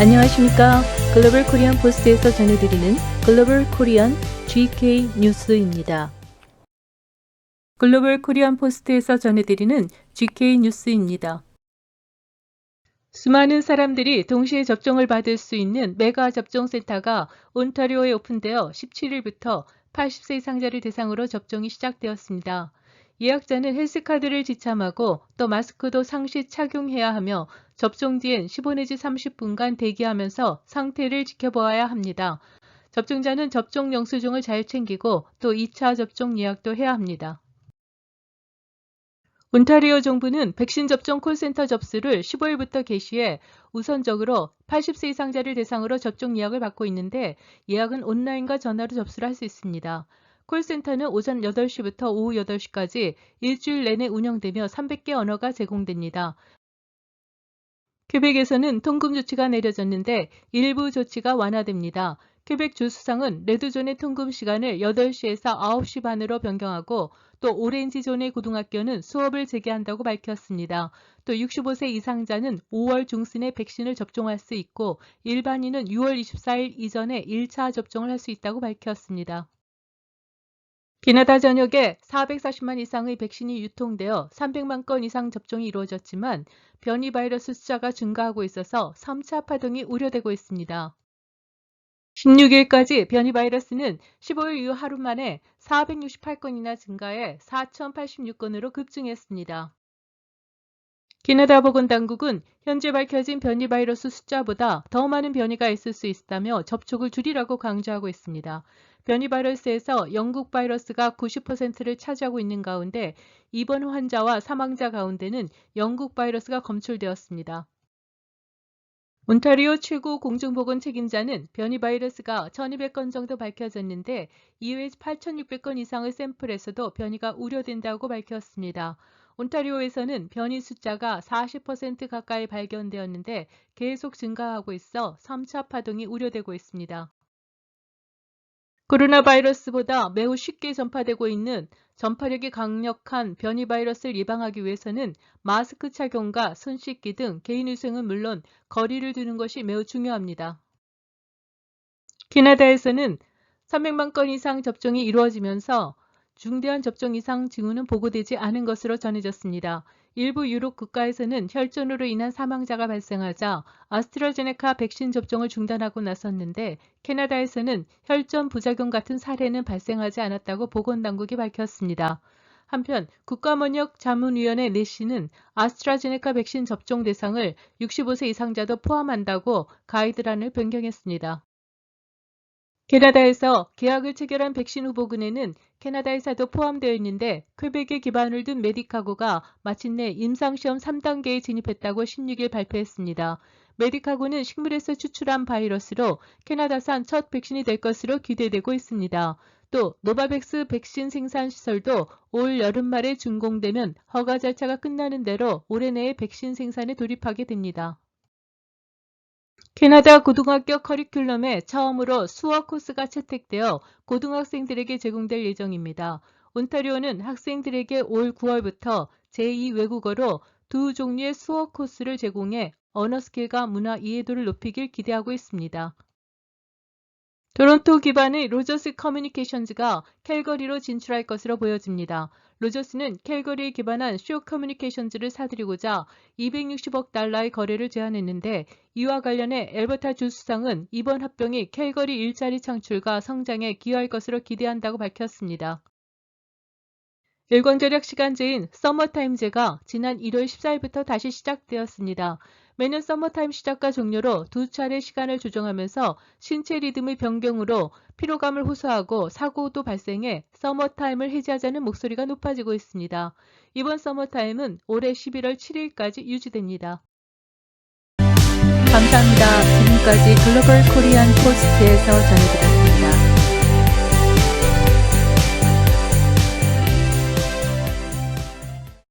안녕하십니까. 글로벌 코리안 포스트에서 전해드리는 글로벌 코리안 GK 뉴스입니다. 글로벌 코리안 포스트에서 전해드리는 GK 뉴스입니다. 수많은 사람들이 동시에 접종을 받을 수 있는 메가 접종센터가 온타리오에 오픈되어 17일부터 80세 이상자를 대상으로 접종이 시작되었습니다. 예약자는 헬스카드를 지참하고 또 마스크도 상시 착용해야 하며 접종 뒤엔 15 내지 30분간 대기하면서 상태를 지켜보아야 합니다. 접종자는 접종 영수증을 잘 챙기고 또 2차 접종 예약도 해야 합니다. 온타리오 정부는 백신 접종 콜센터 접수를 15일부터 개시해 우선적으로 80세 이상자를 대상으로 접종 예약을 받고 있는데 예약은 온라인과 전화로 접수를 할 수 있습니다. 콜센터는 오전 8시부터 오후 8시까지 일주일 내내 운영되며 300개 언어가 제공됩니다. 퀘벡에서는 통금 조치가 내려졌는데 일부 조치가 완화됩니다. 퀘벡 주수상은 레드존의 통금 시간을 8시에서 9시 반으로 변경하고 또 오렌지존의 고등학교는 수업을 재개한다고 밝혔습니다. 또 65세 이상자는 5월 중순에 백신을 접종할 수 있고 일반인은 6월 24일 이전에 1차 접종을 할 수 있다고 밝혔습니다. 캐나다 전역에 440만 이상의 백신이 유통되어 300만 건 이상 접종이 이루어졌지만 변이 바이러스 숫자가 증가하고 있어서 3차 파동이 우려되고 있습니다. 16일까지 변이 바이러스는 15일 이후 하루 만에 468건이나 증가해 4,086건으로 급증했습니다. 캐나다 보건당국은 현재 밝혀진 변이 바이러스 숫자보다 더 많은 변이가 있을 수 있다며 접촉을 줄이라고 강조하고 있습니다. 변이 바이러스에서 영국 바이러스가 90%를 차지하고 있는 가운데 입원 환자와 사망자 가운데는 영국 바이러스가 검출되었습니다. 온타리오 최고 공중보건 책임자는 변이 바이러스가 1200건 정도 밝혀졌는데 이외 8600건 이상의 샘플에서도 변이가 우려된다고 밝혔습니다. 온타리오에서는 변이 숫자가 40% 가까이 발견되었는데 계속 증가하고 있어 3차 파동이 우려되고 있습니다. 코로나 바이러스보다 매우 쉽게 전파되고 있는 전파력이 강력한 변이 바이러스를 예방하기 위해서는 마스크 착용과 손 씻기 등 개인위생은 물론 거리를 두는 것이 매우 중요합니다. 캐나다에서는 300만 건 이상 접종이 이루어지면서 중대한 접종 이상 징후는 보고되지 않은 것으로 전해졌습니다. 일부 유럽 국가에서는 혈전으로 인한 사망자가 발생하자 아스트라제네카 백신 접종을 중단하고 나섰는데 캐나다에서는 혈전 부작용 같은 사례는 발생하지 않았다고 보건당국이 밝혔습니다. 한편 국가면역 자문위원회 내시는 아스트라제네카 백신 접종 대상을 65세 이상자도 포함한다고 가이드란을 변경했습니다. 캐나다에서 계약을 체결한 백신 후보군에는 캐나다 의사도 포함되어 있는데 퀘벡에 기반을 둔 메디카고가 마침내 임상시험 3단계에 진입했다고 16일 발표했습니다. 메디카고는 식물에서 추출한 바이러스로 캐나다산 첫 백신이 될 것으로 기대되고 있습니다. 또 노바백스 백신 생산 시설도 올 여름 말에 준공되면 허가 절차가 끝나는 대로 올해 내에 백신 생산에 돌입하게 됩니다. 캐나다 고등학교 커리큘럼에 처음으로 수어 코스가 채택되어 고등학생들에게 제공될 예정입니다. 온타리오는 학생들에게 올 9월부터 제2 외국어로 두 종류의 수어 코스를 제공해 언어 스킬과 문화 이해도를 높이길 기대하고 있습니다. 토론토 기반의 로저스 커뮤니케이션즈가 캘거리로 진출할 것으로 보여집니다. 로저스는 캘거리에 기반한 쇼 커뮤니케이션즈를 사들이고자 260억 달러의 거래를 제안했는데 이와 관련해 엘버타 주 수상은 이번 합병이 캘거리 일자리 창출과 성장에 기여할 것으로 기대한다고 밝혔습니다. 일광절약 시간제인 서머타임제가 지난 1월 14일부터 다시 시작되었습니다. 매년 서머타임 시작과 종료로 두 차례 시간을 조정하면서 신체 리듬의 변경으로 피로감을 호소하고 사고도 발생해 서머타임을 해제하자는 목소리가 높아지고 있습니다. 이번 서머타임은 올해 11월 7일까지 유지됩니다. 감사합니다. 지금까지 글로벌 코리안 포스트에서 전해드렸습니다.